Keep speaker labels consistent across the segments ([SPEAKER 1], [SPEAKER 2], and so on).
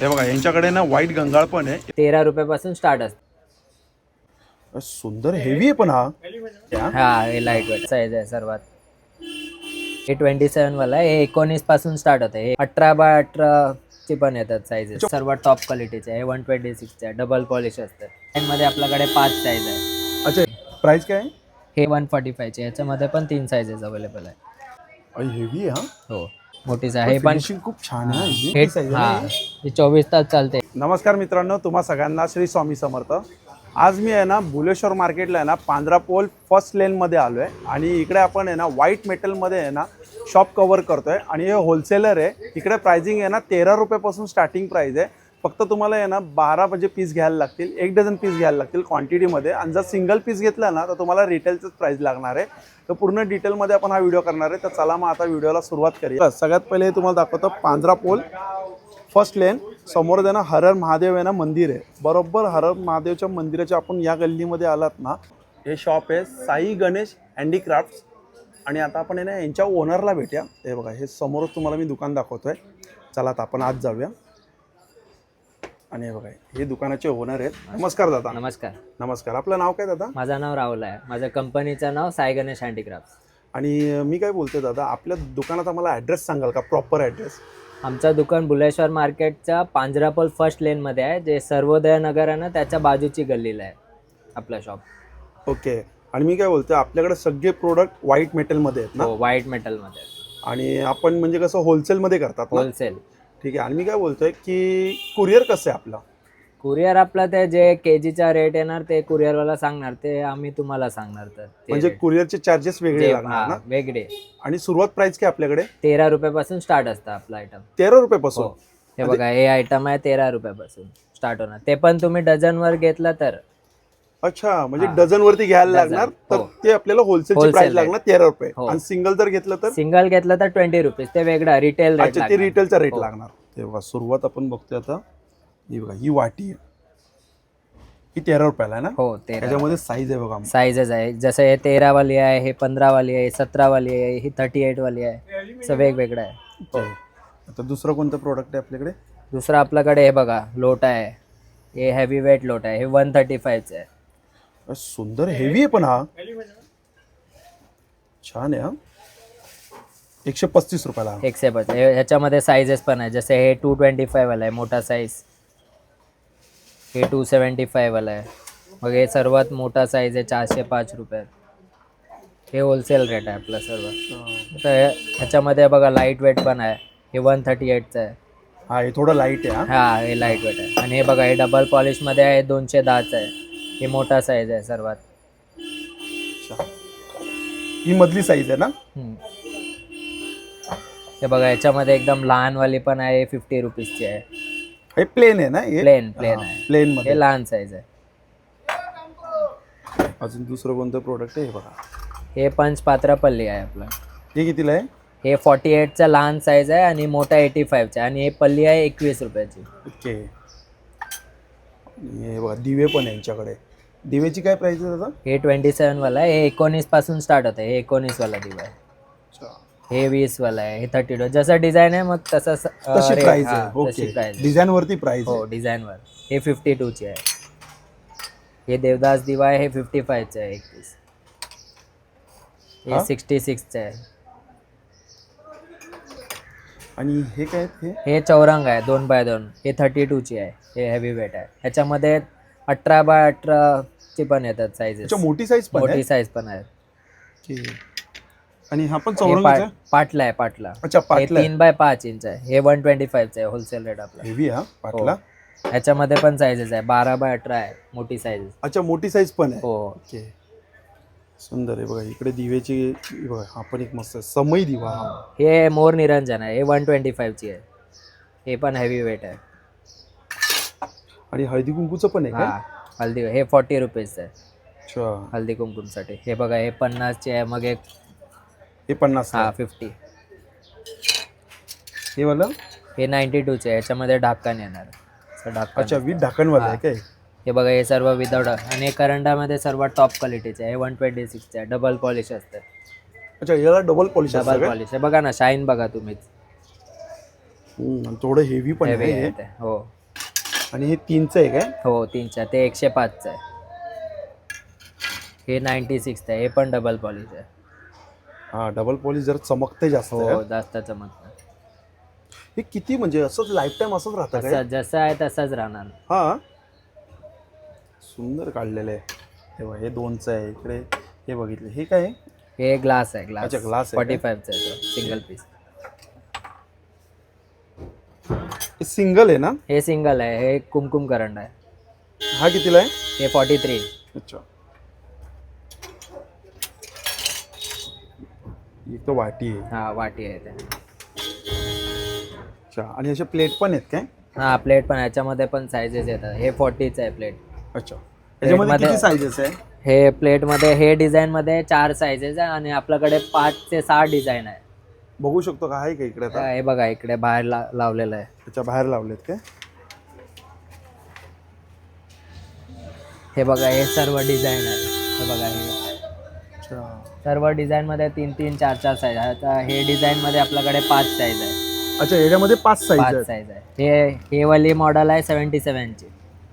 [SPEAKER 1] हे बघा यांच्याकडे ना व्हाईट गंगाळ पण आहे.
[SPEAKER 2] तेरा रुपयापासून स्टार्ट असतं.
[SPEAKER 1] सुंदर हेवी आहे पण हा.
[SPEAKER 2] हा हे लाइट वेट साईज आहे सर्वात. हे ट्वेंटी सेवन वाला आहे हे एकोणीसपासून स्टार्ट होते. हे अठरा बाय अठरा चे पण येतात साईजेस सर्वात टॉप क्वालिटीचे हे वन ट्वेंटी सिक्सचे आहे डबल पॉलिश असतं. मध्ये आपल्याकडे पाच साईज आहे
[SPEAKER 1] अच्छा प्राइस काय आहे?
[SPEAKER 2] हे वन फॉर्टी फायचे याच्यामध्ये पण तीन साईजेस अवेलेबल आहे
[SPEAKER 1] हेवी आहे हा?
[SPEAKER 2] हो. मोठी साईज हे पण
[SPEAKER 1] फिनिशिंग खूप छान आहे हा. आहे
[SPEAKER 2] चोवीस तास चालते
[SPEAKER 1] नमस्कार मित्रांनो तुम्हा सगळ्यांना श्री स्वामी समर्थ. आज मी आहे ना भुलेश्वर मार्केटला आहे ना पांढरा पोल फर्स्ट लेनमध्ये आलो आहे आणि इकडे आपण आहे ना व्हाईट मेटलमध्ये आहे ना शॉप कवर करतो आहे आणि हे होलसेलर आहे. इकडे प्राइसिंग आहे ना तेरा रुपयापासून स्टार्टिंग प्राईस आहे. फक्त तुम्हाला आहे ना बारा म्हणजे पीस घ्यायला लागतील एक डझन पीस घ्यायला लागतील क्वांटिटीमध्ये आणि जर सिंगल पीस घेतला ना तर तुम्हाला रिटेलचंच प्राईस लागणार आहे. तर पूर्ण डिटेलमध्ये आपण हा व्हिडिओ करणार आहे. तर चला मग आता व्हिडिओला सुरुवात करूया. सगळ्यात पहिले हे तुम्हाला दाखवतो पांढरा पोल फर्स्ट लेन समोर आहे हरर महादेव आहे ना मंदिर आहे. बरोबर हरर महादेवच्या मंदिराच्या आपण या गल्लीमध्ये आलात ना हे शॉप आहे साई गणेश हँडीक्राफ्ट्स. आणि आता आपण आहे ना यांच्या ओनरला भेटूया. हे बघा हे समोरच तुम्हाला मी दुकान दाखवतो आहे चला आता आपण आज जाऊया. आणि हे बघा हे दुकानाचे ओनर आहेत. नमस्कार दादा.
[SPEAKER 2] नमस्कार.
[SPEAKER 1] नमस्कार. आपलं नाव काय दादा?
[SPEAKER 2] माझं नाव राहुल आहे. माझ्या कंपनीचं नाव साई गणेश हँडीक्राफ्ट
[SPEAKER 1] आणि मी काय बोलतोय दादा आपल्या दुकानाचा मला ॲड्रेस सांगाल का? प्रॉपर ॲड्रेस
[SPEAKER 2] आमचं दुकान बुलेश्वर मार्केटच्या पांजरापोल फर्स्ट लेनमध्ये आहे जे सर्वोदय नगर आहे ना त्याच्या बाजूची गल्लीला आहे आपलं शॉप
[SPEAKER 1] ओके आणि मी काय बोलतोय आपल्याकडे सगळे प्रोडक्ट व्हाईट मेटलमध्ये आहेत ना?
[SPEAKER 2] हो व्हाईट मेटलमध्ये
[SPEAKER 1] आणि आपण म्हणजे कसं होलसेलमध्ये करतात ना?
[SPEAKER 2] होलसेल
[SPEAKER 1] ठीक आहे. आणि मी काय बोलतोय की कुरिअर कसं आहे आपलं?
[SPEAKER 2] कुरिअर आपलं ते जे के जीचा रेट येणार ते कुरिअरवाला सांगणार ते आम्ही तुम्हाला सांगणार तर. ते
[SPEAKER 1] म्हणजे
[SPEAKER 2] rate.
[SPEAKER 1] कुरिअरचे चार्जेस वेगळे
[SPEAKER 2] ते-
[SPEAKER 1] लागणार ना?
[SPEAKER 2] वेगळे.
[SPEAKER 1] आणि सुरुवात प्राइस काय आपल्याकडे?
[SPEAKER 2] तेरा रुपयापासून स्टार्ट असतं आपलं आयटम
[SPEAKER 1] तेरा रुपयापासून?
[SPEAKER 2] हो. हे बघा हे आयटम आहे तेरा रुपयापासून स्टार्ट होणार. ते पण तुम्ही डझनवर घेतला तर
[SPEAKER 1] अच्छा म्हणजे
[SPEAKER 2] हा.
[SPEAKER 1] डझन वरती घ्यायला
[SPEAKER 2] डझन,
[SPEAKER 1] लागणार तर
[SPEAKER 2] हो.
[SPEAKER 1] ते आपल्याला होलसेलची
[SPEAKER 2] Wholesale
[SPEAKER 1] प्राइस
[SPEAKER 2] rate.
[SPEAKER 1] लागणार तेरा रुपये.
[SPEAKER 2] हो.
[SPEAKER 1] आणि सिंगल जर घेतलं तर?
[SPEAKER 2] सिंगल घेतलं तर ट्वेंटी रुपीज ते वेगळं रिटेल रेट
[SPEAKER 1] अच्छा ते रिटेलचा रेट
[SPEAKER 2] हो.
[SPEAKER 1] लागणार. ते बघा सुरुवात आपण बघतोय आता. ही बघा ही वाटी आहे. ही तेरा रुपयाला आहे ना?
[SPEAKER 2] हो तेरा.
[SPEAKER 1] त्याच्यामध्ये साईज आहे बघा.
[SPEAKER 2] साईजेस आहे. जसं हे तेरा वाली आहे हे पंधरा वाली आहे सतरा वाली आहे ही थर्टी एट वाली आहे. असं वेगवेगळं आहे.
[SPEAKER 1] हो. आता दुसरं कोणतं प्रोडक्ट आहे आपल्याकडे?
[SPEAKER 2] दुसरं आपल्याकडे हे बघा लोट आहे. हे हेवी वेट लोट आहे. हे वन थर्टी फाईव्हचं आहे.
[SPEAKER 1] सुंदर हेवी आहे पण हा. छान आहे हा. एकशे पस्तीस रुपयाला हा.
[SPEAKER 2] एकशे पाच हे- ह्याच्यामध्ये साईजेस पण आहे. जसे हे टू ट्वेंटी फाईव्ह वाला आहे मोठा साईज हे टू सेवन्टी फाईव्ह वाला आहे. मग हे सर्वात मोठा साईज आहे चारशे पाच रुपये. हे होलसेल रेट आहे आपलं सर्व. तर हे- ह्याच्यामध्ये बघा लाइट वेट पण आहे. हे वन थर्टी एटचं आहे.
[SPEAKER 1] हा हे थोडं लाइट आहे हा.
[SPEAKER 2] हा हे लाइट वेट आहे. आणि हे बघा हे डबल पॉलिशमध्ये आहे दोनशे दहाचं आहे. हे मोठा साईज आहे सर्वात.
[SPEAKER 1] अच्छा. ही मधली साईज आहे ना?
[SPEAKER 2] हम्म. हे बघा याच्यामध्ये एकदम लहानवाली पण आहे फिफ्टी रुपीजची आहे.
[SPEAKER 1] हे प्लेन आहे ना हे?
[SPEAKER 2] प्लेन प्लेन आहे.
[SPEAKER 1] प्लेन मध्ये.
[SPEAKER 2] हे लहान साईज आहे.
[SPEAKER 1] अजून दुसरं कोणतं प्रोडक्ट आहे हे बघा.
[SPEAKER 2] हे पंचपात्रा पल्ली आहे आपलं.
[SPEAKER 1] हे कितीला आहे?
[SPEAKER 2] हे फॉर्टी एटचा लहान साईज आहे आणि मोठा एटी फाईव्हचा आणि हे पल्ली आहे एकवीस रुपयाची.
[SPEAKER 1] ओके. हे बघा दिवे पण आहे यांच्याकडे. दिवेची काय प्राइस आहे दादा?
[SPEAKER 2] हे ट्वेंटी सेवनवाला आहे. हे एकोणीसपासून स्टार्ट होतं. हे एकोणीसवाला दिवा आहे. हे वीसवाला आहे. हे थर्टी टू जसं डिझाईन आहे मग तसं स- अं,
[SPEAKER 1] तशी
[SPEAKER 2] rate-
[SPEAKER 1] प्राइस
[SPEAKER 2] हा,
[SPEAKER 1] आहे
[SPEAKER 2] तशी
[SPEAKER 1] ओके डिझाईन वरती प्राइस
[SPEAKER 2] हो डिझाईनवर हे फिफ्टी टूची आहे. हे देवदास दिवा आहे. हे फिफ्टी फायचं आहे एक
[SPEAKER 1] हा?
[SPEAKER 2] हे? सिक्स्टी सिक्सचं आहे.
[SPEAKER 1] आणि हे काय आहेत हे?
[SPEAKER 2] हे चौरंग आहे दोन बाय दोन. हे थर्टी टूची आहे. हे हेवी वेट आहे. ह्याच्यामध्ये अठरा बाय अठराची पण येतात साईजेस
[SPEAKER 1] अच्छा मोठी साईज पण आहे
[SPEAKER 2] मोठी साईज पण आहे
[SPEAKER 1] ओके. आणि हा पण
[SPEAKER 2] हे
[SPEAKER 1] चौरंगाचा
[SPEAKER 2] पाट-
[SPEAKER 1] आहे?
[SPEAKER 2] पाटला आहे पाटला.
[SPEAKER 1] अच्छा
[SPEAKER 2] हे
[SPEAKER 1] पाटला
[SPEAKER 2] तीन बाय पाच इंच आहे. हे वन ट्वेंटी फाईव्हचं आहे होलसेल रेट आपला.
[SPEAKER 1] हेवी हा पाटला.
[SPEAKER 2] हो. ह्याच्यामध्ये पण साईजेस आहे. बारा बाय अठरा आहे मोठी साईज
[SPEAKER 1] अच्छा मोठी साईज पण आहे.
[SPEAKER 2] हो.
[SPEAKER 1] ओके. सुंदर आहे बघा इकडे दिवेची हे बघा हा पण एक मस्त आहे. समई दिवा. हा
[SPEAKER 2] हे मोर निरंजन आहे. हे वन ट्वेंटी फाईव्हची आहे. हे पण हेवी वेट आहे.
[SPEAKER 1] आणि हळदी कुंकूचं पण आहे
[SPEAKER 2] हा. हल्दी हे फॉर्टी रुपीजचं आहे.
[SPEAKER 1] अच्छा.
[SPEAKER 2] हल्दी कुंकुमसाठी. हे बघा हे पन्नासचे आहे मग एक
[SPEAKER 1] हे पन्नास
[SPEAKER 2] हा फिफ्टी
[SPEAKER 1] हे वाला?
[SPEAKER 2] हे नाईन्टी टूचे आहे. ह्याच्यामध्ये ढाकण येणार असं ढाकण
[SPEAKER 1] अच्छा विथ ढाकणवाला आहे काय?
[SPEAKER 2] हे बघा हे सर्व विदाउट आणि करंडामध्ये सर्व टॉप क्वालिटीचे आहे. वन ट्वेंटी सिक्सचे आहे. डबल पॉलिश असतं.
[SPEAKER 1] अच्छा याला डबल पॉलिश
[SPEAKER 2] डबल पॉलिश आहे बघा ना शाईन बघा तुम्हीच
[SPEAKER 1] थोडं हेवी पण
[SPEAKER 2] हेवी
[SPEAKER 1] आहे. हे.
[SPEAKER 2] हो.
[SPEAKER 1] आणि हे तीनचं आहे काय?
[SPEAKER 2] हो तीनच्या ते एकशे पाचचं आहे. हे नाईन्टी सिक्स आहे. हे पण डबल पॉलिश आहे.
[SPEAKER 1] हा डबल पॉलिश जर चमकते जास्त
[SPEAKER 2] हो. जास्त चमकतं
[SPEAKER 1] हे किती म्हणजे असंच लाईफ टाईम असंच राहतं काय?
[SPEAKER 2] तसं जसं आहे तसंच राहणार.
[SPEAKER 1] हा. सुंदर काढलेलं आहे. तेव्हा हे दोनचं आहे. इकडे हे बघितले. हे काय? आहे?
[SPEAKER 2] हे ग्लास आहे ग्लास
[SPEAKER 1] अच्छा, glass आहे
[SPEAKER 2] फोर्टी
[SPEAKER 1] का?
[SPEAKER 2] फाईव्हचं आहे सिंगल पीस
[SPEAKER 1] हे सिंगल आहे ना?
[SPEAKER 2] हे सिंगल आहे हे कुमकुम करंड आहे.
[SPEAKER 1] हा कितीला आहे?
[SPEAKER 2] हे फॉर्टी थ्री
[SPEAKER 1] अच्छा तर वाटी आहे.
[SPEAKER 2] हा वाटी आहे ते.
[SPEAKER 1] अच्छा आणि असे प्लेट पण आहेत काय?
[SPEAKER 2] हा प्लेट पण याच्यामध्ये पण साईजेस येतात. हे फोर्टीचं आहे प्लेट
[SPEAKER 1] अच्छा. याच्यामध्ये
[SPEAKER 2] मध्ये-
[SPEAKER 1] किती साईजेस आहे?
[SPEAKER 2] हे प्लेटमध्ये हे डिझाईनमध्ये चार साईजेस आहे आणि आपल्याकडे पाच ते सहा डिझाईन आहे.
[SPEAKER 1] बघू शकतो का? आहे का इकडे आता?
[SPEAKER 2] हे बघा इकडे बाहेर ला लावलेलं आहे.
[SPEAKER 1] त्याच्या बाहेर लावलेत काय?
[SPEAKER 2] हे बघा हे सर्व डिझाईन आहे. हे बघा हे.
[SPEAKER 1] अच्छा.
[SPEAKER 2] सर्व डिझाईनमध्ये तीन तीन चार चार साईज आहे आता हे डिझाईनमध्ये आपल्याकडे पाच साईज आहे
[SPEAKER 1] अच्छा याच्यामध्ये पाच साईज
[SPEAKER 2] पाच साईज आहे हे हे वाली मॉडेल आहे सेवन्टी सेवनची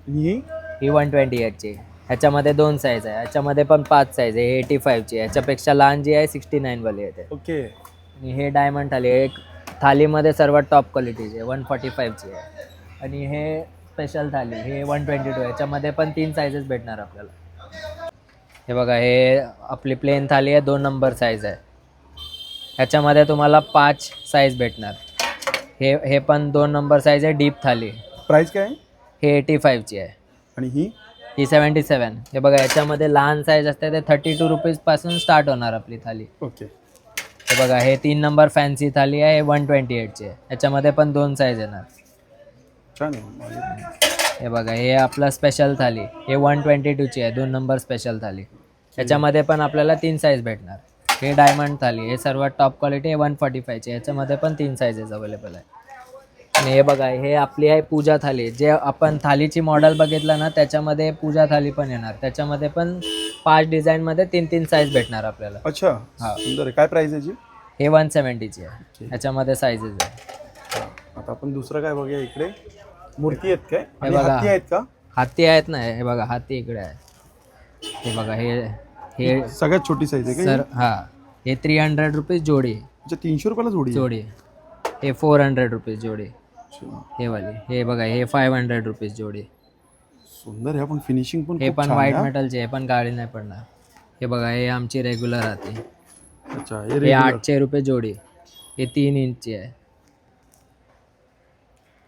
[SPEAKER 1] ही?
[SPEAKER 2] ही वन ट्वेंटी एटची ह्याच्यामध्ये दोन साईज आहे. ह्याच्यामध्ये पण पाच साईज आहे. एटी फाईव्हची ह्याच्यापेक्षा लहान जी आहे सिक्स्टी नाईनवाली आहे ते.
[SPEAKER 1] ओके.
[SPEAKER 2] आणि हे डायमंड थाली. एक थालीमध्ये सर्वात टॉप क्वालिटीची आहे. वन फॉर्टी फाईव्हची आहे. आणि हे स्पेशल थाली हे वन ट्वेंटी टू ह्याच्यामध्ये पण तीन साईजेस भेटणार आपल्याला. हे बघा हे आपली प्लेन थाली आहे. दोन नंबर साईज आहे. ह्याच्यामध्ये तुम्हाला पाच साईज भेटणार. हे हे पण दोन नंबर साईज आहे. डीप थाली.
[SPEAKER 1] प्राइस काय आहे?
[SPEAKER 2] हे एटी फाईव्हची आहे.
[SPEAKER 1] आणि ही?
[SPEAKER 2] ही सेवन्टी सेवन हे बघा याच्यामध्ये लहान साईज असते. ते थर्टी टू रुपीजपासून स्टार्ट होणार आपली थाली.
[SPEAKER 1] ओके
[SPEAKER 2] हे बघा हे तीन नंबर फॅन्सी थाली आहे वन ट्वेंटी एटची आहे. याच्यामध्ये पण दोन साईज येणार.
[SPEAKER 1] छान
[SPEAKER 2] हे बघा हे आपलं स्पेशल थाली. हे वन ट्वेंटी टूची आहे दोन नंबर स्पेशल थाली. याच्यामध्ये पण आपल्याला तीन साईज भेटणार. हे डायमंड थाली हे सर्वात टॉप क्वालिटी आहे वन फॉर्टी फायची याच्यामध्ये पण तीन साईजेस अवेलेबल आहे. आणि हे बघा हे आपली आहे पूजा थाली. जे आपण थालीची मॉडेल बघितलं ना त्याच्यामध्ये पूजा थाली पण येणार. त्याच्यामध्ये पण पाच डिझाईनमध्ये तीन तीन साईज भेटणार आपल्याला.
[SPEAKER 1] अच्छा
[SPEAKER 2] हा.
[SPEAKER 1] सुंदर आहे. काय प्राइस याची?
[SPEAKER 2] हे वन सेवन्टीची आहे. याच्यामध्ये साईजेस आहे
[SPEAKER 1] आता आपण दुसरं काय बघूया इकडे? मूर्ती आहेत काय? आणि
[SPEAKER 2] बघा.
[SPEAKER 1] हत्ती आहेत का?
[SPEAKER 2] हाती आहेत ना हे बघा हाती इकडे आहे. हे बघा हे हे
[SPEAKER 1] सगळ्यात छोटी साईज आहे का
[SPEAKER 2] सर हा. हे थ्री हंड्रेड रुपीज जोडी आहे.
[SPEAKER 1] अच्छा तीनशे रुपयाला जोडी आहे?
[SPEAKER 2] जोडी हे फोर हंड्रेड रुपीज जोडी. हे वाली. हे बघा हे फाईव्ह हंड्रेड रुपीज जोडी.
[SPEAKER 1] सुंदर आहे पण फिनिशिंग पण
[SPEAKER 2] हे पण व्हाईट
[SPEAKER 1] आहे,
[SPEAKER 2] मेटलचे हे. पण गाडी नाही पडणार. हे बघा हे आमची रेग्युलर राहते.
[SPEAKER 1] अच्छा हे.
[SPEAKER 2] आठशे रुपये जोडी. हे तीन इंचची आहे.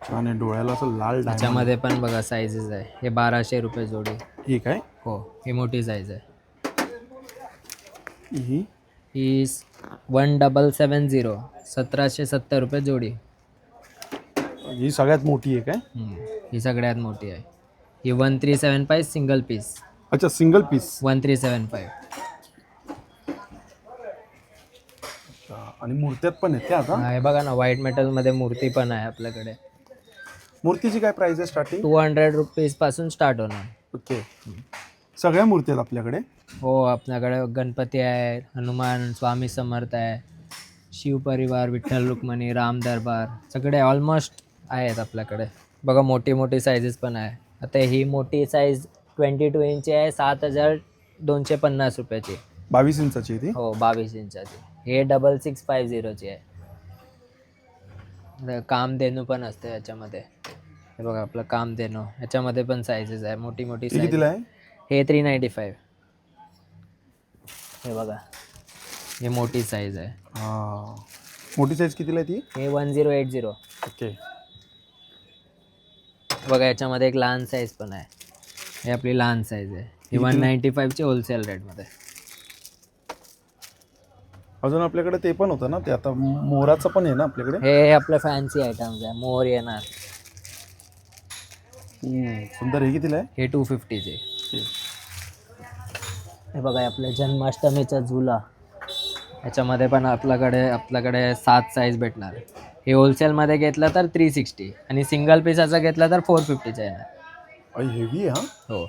[SPEAKER 1] छान आहे डोळ्याला असं लाल
[SPEAKER 2] त्याच्यामध्ये पण बघा साईजेस आहे. हे बाराशे रुपये जोडी.
[SPEAKER 1] ही काय?
[SPEAKER 2] हो ही मोठी साईज आहे.
[SPEAKER 1] ही?
[SPEAKER 2] वन डबल सेवन झिरो सतराशे सत्तर रुपये जोडी.
[SPEAKER 1] ही सगळ्यात मोठी आहे? काय.
[SPEAKER 2] ही सगळ्यात मोठी आहे. ही one three seven five single piece
[SPEAKER 1] अच्छा single piece
[SPEAKER 2] one three seven five
[SPEAKER 1] आणि मूर्त्यात पण आहेत त्या आता?
[SPEAKER 2] हे बघा ना व्हाईट मेटलमध्ये मूर्ती पण आहे आपल्याकडे.
[SPEAKER 1] मूर्तीची काय प्राइस आहे स्टार्टिंग
[SPEAKER 2] टू हंड्रेड रुपीजपासून स्टार्ट होणार.
[SPEAKER 1] ओके. सगळ्या मूर्ती आहेत आपल्याकडे?
[SPEAKER 2] हो आपल्याकडे गणपती आहे हनुमान स्वामी समर्थ आहे शिवपरिवार विठ्ठल रुक्मणी राम दरबार सगळे ऑलमोस्ट आहेत आपल्याकडे. बघा मोठी मोठी साईजेस पण आहे. आता ही मोठी साईज ट्वेंटी टू इंची आहे सात हजार दोनशे पन्नास रुपयाची.
[SPEAKER 1] बावीस इंचाची आहे ती?
[SPEAKER 2] हो बावीस इंचाची. हे डबल सिक्स फाय झिरोची आहे. आता कामधेनू पण असते याच्यामध्ये. हे बघा आपलं कामधेनू याच्यामध्ये पण साईजेस आहे मोठी मोठी
[SPEAKER 1] कितीला आहे?
[SPEAKER 2] हे थ्री नाईन्टी फाईव्ह हे बघा. हे मोठी साईज आहे.
[SPEAKER 1] हा. मोठी साईज कितीला आहे ती?
[SPEAKER 2] हे one zero eight zero
[SPEAKER 1] okay.
[SPEAKER 2] बघा याच्यामध्ये एक लहान साईज पण आहे. हे आपली लहान साईज आहे. ही वन नाईन्टी फाईव्हची होलसेल रेटमध्ये
[SPEAKER 1] अजून आपल्याकडे ते पण होतं ना ते आता मोराचं पण आहे ना आपल्याकडे?
[SPEAKER 2] हे आपलं फॅन्सी आयटम्स आहे. मोर येणार.
[SPEAKER 1] हम्म, सुंदर हे कितीला आहे?
[SPEAKER 2] हे टू फिफ्टीचे. हे. बघा आपल्या जन्माष्टमीचा झुला. याच्यामध्ये पण आपल्याकडे आपल्याकडे सात साईज भेटणार. हे होलसेलमध्ये घेतलं तर थ्री सिक्स्टी आणि सिंगल पीसाचं घेतलं तर फोर फिफ्टीचं येणार.
[SPEAKER 1] हेवी हा?
[SPEAKER 2] हो.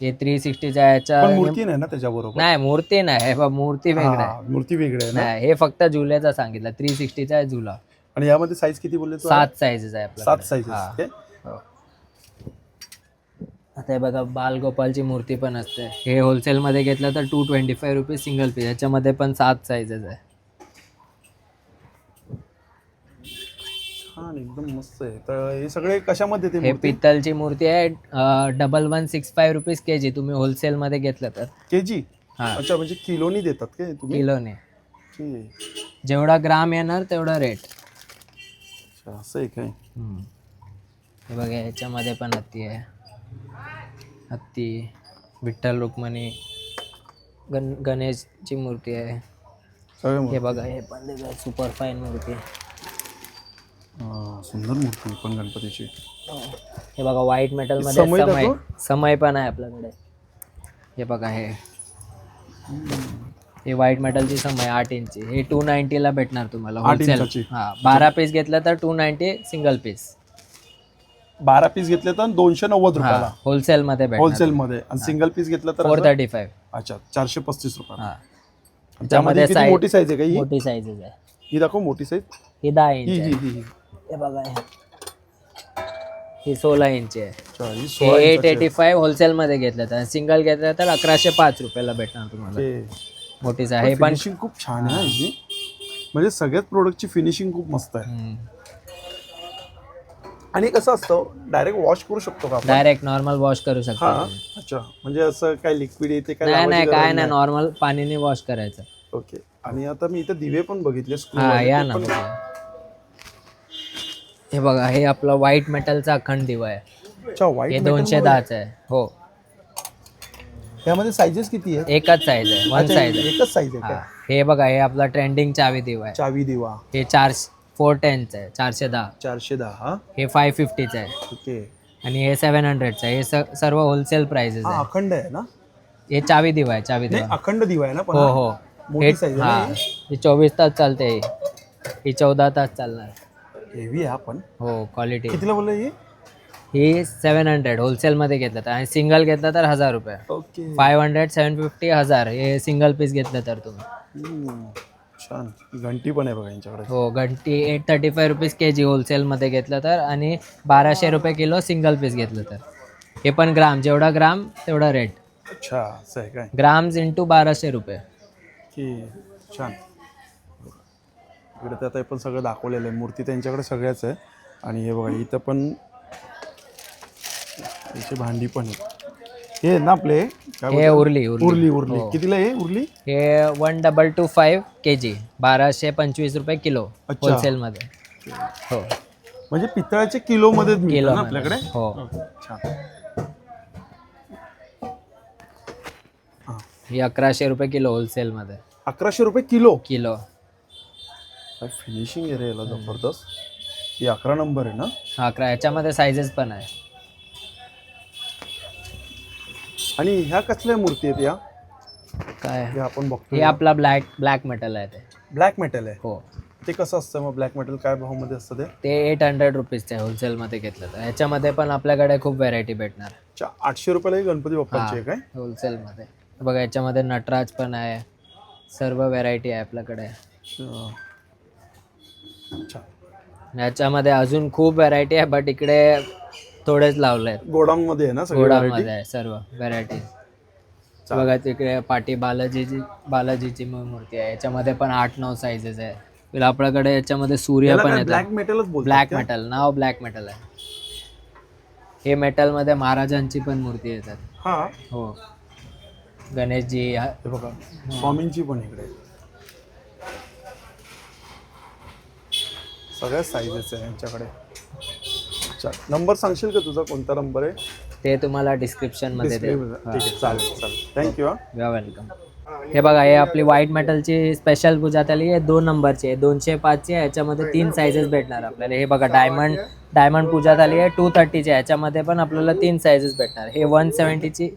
[SPEAKER 2] हे थ्री सिक्स्टीच्या ह्याच्या
[SPEAKER 1] पण मूर्ती नाही ना त्याच्याबरोबर?
[SPEAKER 2] नाही मूर्ती नाही हे बघ मूर्ती वेगळं.
[SPEAKER 1] हा, मूर्ती वेगळी आहे ना?
[SPEAKER 2] नाही हे फक्त झुल्याचा सांगितलं थ्री सिक्स्टीचा आहे झुला
[SPEAKER 1] आणि यामध्ये साईज किती बोलले तू?
[SPEAKER 2] सात साईजेस आहे आपल्याकडे.
[SPEAKER 1] सात साईजेस
[SPEAKER 2] हा. हो. आता हे बघा बालगोपालची मूर्ती पण असते. हे होलसेलमध्ये घेतलं तर two twenty five rupees single piece याच्यामध्ये पण सात साईजेस आहे.
[SPEAKER 1] छान एकदम मस्त आहे. तर हे सगळे कशामध्ये ते
[SPEAKER 2] हे
[SPEAKER 1] मूर्ती?
[SPEAKER 2] पित्तलची मूर्ती आहे double one six five rupees K G तुम्ही होलसेलमध्ये घेतलं तर.
[SPEAKER 1] केजी
[SPEAKER 2] हा.
[SPEAKER 1] अच्छा म्हणजे किलोनी देतात काय तुम्ही?
[SPEAKER 2] किलोने. जेवढा ग्राम येणार तेवढा रेट
[SPEAKER 1] अच्छा असं आहे काय?
[SPEAKER 2] हे बघा याच्यामध्ये पण हत्ती आहे. हत्ती विठ्ठल रुक्मणी गण गणेशची मूर्ती आहे.
[SPEAKER 1] सगळे
[SPEAKER 2] हे
[SPEAKER 1] मूर्ती.
[SPEAKER 2] बघा हे पण सुपर फाईन मूर्ती.
[SPEAKER 1] हा, सुंदर मूर्ती पण गणपतीची.
[SPEAKER 2] हे. बघा व्हाईट मेटलमध्ये
[SPEAKER 1] समय
[SPEAKER 2] समय पण आहे आपल्याकडे. हे बघा हे. हे व्हाईट मेटलची समय आठ इंची हे टू ला भेटणार तुम्हाला
[SPEAKER 1] आठ
[SPEAKER 2] होलसेल
[SPEAKER 1] इंचाची.
[SPEAKER 2] हा बारा पीस घेतलं तर टू नाईन्टी सिंगल पीस
[SPEAKER 1] बारा पीस घेतले तर दोनशे नव्वद
[SPEAKER 2] हा
[SPEAKER 1] रुपयाला.
[SPEAKER 2] होलसेल मध्ये भेटणार.
[SPEAKER 1] होलसेल मध्ये. आणि सिंगल पीस घेतलं तर
[SPEAKER 2] फोर
[SPEAKER 1] असं-
[SPEAKER 2] थर्टी फाईव्ह
[SPEAKER 1] अच्छा चारशे पस्तीस रुपयाला.
[SPEAKER 2] हा.
[SPEAKER 1] त्यामध्ये किती
[SPEAKER 2] size-
[SPEAKER 1] मोठी साईज आहे का ही?
[SPEAKER 2] मोठी साईजेस आहे.
[SPEAKER 1] ही दाखव मोठी साईज
[SPEAKER 2] ही दहा
[SPEAKER 1] ही
[SPEAKER 2] इंच
[SPEAKER 1] ही
[SPEAKER 2] आहे.
[SPEAKER 1] ही ही.
[SPEAKER 2] हे. बघा हे. सोळा इंच आहे. एट एटी फाईव्ह होलसेलमध्ये घेतलं तर सिंगल घेतलं तर अकराशे पाच रुपयाला भेटणार तुम्हाला.
[SPEAKER 1] आहे.
[SPEAKER 2] मोठी साईज हे पण
[SPEAKER 1] फिनिशिंग खूप छान आहे. म्हणजे सगळ्याच प्रोडक्टची फिनिशिंग खूप मस्त आहे. आणि कसं असतं डायरेक्ट वॉश करू शकतो का
[SPEAKER 2] डायरेक्ट नॉर्मल वॉश करू शकता.
[SPEAKER 1] अच्छा. म्हणजे असं काय लिक्विड येते काय
[SPEAKER 2] नाही काय नाही. नॉर्मल पाणीने वॉश करायचं.
[SPEAKER 1] ओके. आणि आता मी इथं दिवे पण बघितले
[SPEAKER 2] हा या ना. हे बघा हे आपलं व्हाईट मेटलचा अखंड दिवा आहे.
[SPEAKER 1] अच्छा
[SPEAKER 2] हे
[SPEAKER 1] व्हाईट
[SPEAKER 2] दोनशे दहाच आहे हो.
[SPEAKER 1] त्यामध्ये साईजेस किती आहेत?
[SPEAKER 2] एकच साईज आहे वन
[SPEAKER 1] अच्छा,
[SPEAKER 2] साईज आहे.
[SPEAKER 1] एकच साईज आहे
[SPEAKER 2] हा हे बघा हे आपला ट्रेंडिंग चावी दिवा आहे.
[SPEAKER 1] चावी दिवा.
[SPEAKER 2] हे चार फोर टेनचं आहे चारशे दहा.
[SPEAKER 1] चारशे दहा हा?
[SPEAKER 2] हे फाय फिफ्टीचं आहे.
[SPEAKER 1] ओके.
[SPEAKER 2] आणि हे सेवन हंड्रेडचं आहे. हे स- सर्व होलसेल प्राइसेस
[SPEAKER 1] हा
[SPEAKER 2] आहे.
[SPEAKER 1] अखंड आहे ना?
[SPEAKER 2] हे चावी दिवा आहे चावी
[SPEAKER 1] नाही
[SPEAKER 2] दिवा.
[SPEAKER 1] अखंड दिवा आहे ना पण
[SPEAKER 2] हो
[SPEAKER 1] हा?
[SPEAKER 2] हो.
[SPEAKER 1] मोठी
[SPEAKER 2] हे
[SPEAKER 1] size आहे
[SPEAKER 2] हा.
[SPEAKER 1] ना
[SPEAKER 2] ही चोवीस तास चालते ही. ही चौदा तास चालणार.
[SPEAKER 1] हेवी आहे आपण.
[SPEAKER 2] हो क्वालिटी
[SPEAKER 1] कितीला बोललं ही?
[SPEAKER 2] ही सेवन हंड्रेड होलसेलमध्ये घेतलं तर. आणि सिंगल घेतलं तर हजार रुपये.
[SPEAKER 1] Okay
[SPEAKER 2] five hundred seven fifty हजार. हे सिंगल पीस घेतलं तर तुम्ही.
[SPEAKER 1] हम्म. छान. घंटी पण आहे बघा यांच्याकडे.
[SPEAKER 2] हो घंटी eight thirty five rupees K G होलसेलमध्ये घेतलं तर आणि बाराशे रुपये किलो सिंगल पीस घेतलं तर. हे पण ग्राम. जेवढा ग्राम तेवढा रेट
[SPEAKER 1] अच्छा असं आहे काय?
[SPEAKER 2] ग्राम्स इंटू बाराशे रुपये.
[SPEAKER 1] की छान. इकडे तर पण सगळं दाखवलेलं आहे. मूर्ती त्यांच्याकडे सगळ्याच आहे. आणि हे बघा इथं पण याची भांडी पण आहे हे आहेत ना आपले? काय
[SPEAKER 2] हे
[SPEAKER 1] बोलतात?
[SPEAKER 2] उरली उरली.
[SPEAKER 1] उरली
[SPEAKER 2] हो.
[SPEAKER 1] कितीला आहे उरली?
[SPEAKER 2] हे one double two five K G बाराशे पंचवीस रुपये किलो
[SPEAKER 1] अच्छा.
[SPEAKER 2] होलसेलमध्ये. हो.
[SPEAKER 1] म्हणजे पितळाचे किलो मध्ये मिळतात आपल्याकडे?
[SPEAKER 2] हो.
[SPEAKER 1] छान. हां
[SPEAKER 2] अकराशे रुपये किलो होलसेलमध्ये.
[SPEAKER 1] अकराशे रुपये किलो?
[SPEAKER 2] किलो.
[SPEAKER 1] फिनिशिंग रे याला जबरदस्त. ही अकरा नंबर आहे ना?
[SPEAKER 2] हा अकरा याच्यामध्ये सायझेस पण आहे.
[SPEAKER 1] आणि ह्या कसल्या मूर्ती आहेत या?
[SPEAKER 2] काय?
[SPEAKER 1] हे आपण
[SPEAKER 2] हे
[SPEAKER 1] बघतो
[SPEAKER 2] आपला ब्लॅक ब्लॅक मेटल आहे ते.
[SPEAKER 1] ब्लॅक मेटल आहे?
[SPEAKER 2] हो.
[SPEAKER 1] ते कसं असतं मग ब्लॅक मेटल काय भावामध्ये असतं ते?
[SPEAKER 2] ते एट हंड्रेड रुपीजचे होलसेलमध्ये घेतलं तर याच्यामध्ये पण आपल्याकडे खूप व्हेरायटी भेटणार.
[SPEAKER 1] अच्छा, आठशे रुपयाला ही गणपती बाप्पाची आहे काय?
[SPEAKER 2] होलसेलमध्ये बघा याच्यामध्ये नटराज पण आहे. सर्व व्हेरायटी आहे आपल्याकडे.
[SPEAKER 1] अच्छा. अच्छा
[SPEAKER 2] याच्यामध्ये अजून खूप व्हेरायटी आहे बट इकडे थोडेच लावले आहेत
[SPEAKER 1] गोडाऊन मध्ये आहे ना सगळी
[SPEAKER 2] गोडामध्ये
[SPEAKER 1] variety?
[SPEAKER 2] आहे सर्व व्हेरायटी बघा तिकडे पाठी बालाजीची बालाजीची मू- मूर्ती आहे. याच्यामध्ये पण आठ नऊ साईजेस आहे. आपल्याकडे याच्यामध्ये सूर्य
[SPEAKER 1] याला
[SPEAKER 2] पण
[SPEAKER 1] काय
[SPEAKER 2] येतात
[SPEAKER 1] ब्लॅक मेटलच बोलतात
[SPEAKER 2] ब्लॅक? मेटल नाव ब्लॅक मेटल आहे. हे मेटलमध्ये महाराजांची पण मूर्ती येतात.
[SPEAKER 1] हा.
[SPEAKER 2] हो. गणेशजी हे
[SPEAKER 1] बघा स्वामींची पण इकडे. आहे. सगळ्या साईजेस आहे यांच्याकडे. अच्छा नंबर सांगशील का तुझा? कोणता नंबर आहे?
[SPEAKER 2] ते तुम्हाला डिस्क्रिप्शनमध्ये
[SPEAKER 1] Display मध्ये. ठीक आहे चालेल चालेल. थँक्यू हा.
[SPEAKER 2] वेलकम हे बघा हे आपली व्हाईट मेटलची स्पेशल पूजा थाली आहे. दोन नंबरची आहे. दोनशे पाचची आहे. याच्यामध्ये तीन साईजेस भेटणार आपल्याला. हे बघा डायमंड डायमंड पूजा थाली आहे टू थर्टीची आहे. याच्यामध्ये पण आपल्याला तीन साईजेस भेटणार. हे वन सेवन्टीची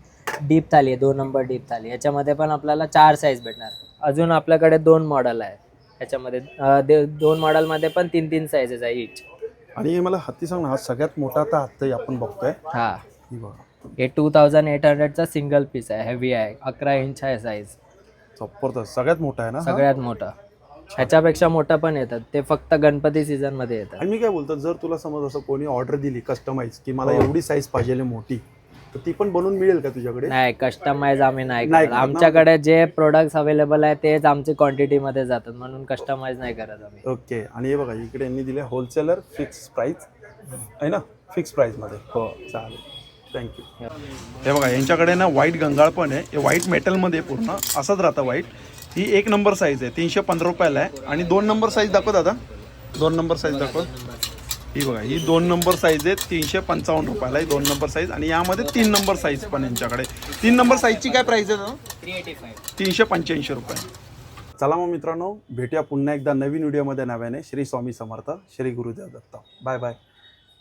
[SPEAKER 2] डीप थाली आहे. दोन नंबर डीप थाली. याच्यामध्ये पण आपल्याला चार साईज भेटणार. अजून आपल्याकडे दोन मॉडेल आहे याच्यामध्ये अं, दे- दोन मॉडेलमध्ये पण तीन तीन साईजेस आहे इच
[SPEAKER 1] आणि मला हत्ती सांग ना हा सगळ्यात मोठा आता हत्ती आपण बघतोय.
[SPEAKER 2] हां.
[SPEAKER 1] ही बघा.
[SPEAKER 2] हे टू थाउजंड एट हंड्रेडचा सिंगल पीस आहे हेवी आहे अकरा इंच आहे साईज
[SPEAKER 1] जबरदस्त. सगळ्यात मोठा आहे ना हा?
[SPEAKER 2] सगळ्यात मोठा. ह्याच्यापेक्षा मोठा पण येतात ते फक्त गणपती सीझनमध्ये येतात.
[SPEAKER 1] आणि मी काय बोलतो जर तुला समज असं कोणी ऑर्डर दिली कस्टमाइज की मला. एवढी साईज पाहिजे मोठी तर ती पण बनवून मिळेल का तुझ्याकडे?
[SPEAKER 2] नाही कस्टमाइज आम्ही नाही
[SPEAKER 1] नाही
[SPEAKER 2] करत
[SPEAKER 1] करत ना?
[SPEAKER 2] आमच्याकडे जे प्रोडक्ट्स अवेलेबल आहे तेच आमची क्वांटिटी मध्ये जातात. म्हणून कस्टमाइज नाही करत आम्ही.
[SPEAKER 1] ओके. आणि हे बघा इकडे यांनी दिले होलसेलर फिक्स प्राइस आहे ना? फिक्स प्राईसमध्ये
[SPEAKER 2] हो
[SPEAKER 1] चालेल. थँक्यू हे बघा यांच्याकडे ना व्हाईट गंगाळ पण आहे. हे व्हाईट मेटलमध्ये पूर्ण असंच राहतं व्हाईट ही एक नंबर साईज आहे. तीनशे पंधरा रुपयाला आहे. आणि दोन नंबर साईज दाखव दादा. दोन नंबर साईज दाखव. ही बघा ही दोन नंबर साईज आहे तीनशे पंचावन्न रुपयाला ही दोन नंबर साईज आणि यामध्ये तीन नंबर साईज पण यांच्याकडे. तीन नंबर साईजची काय प्राईस आहे तीनशे पंच्याऐंशी रुपये. चला मग मित्रांनो भेटूया पुन्हा एकदा नवीन व्हिडिओमध्ये नव्याने. श्री स्वामी समर्थ श्री गुरुदेव दत्त. Bye bye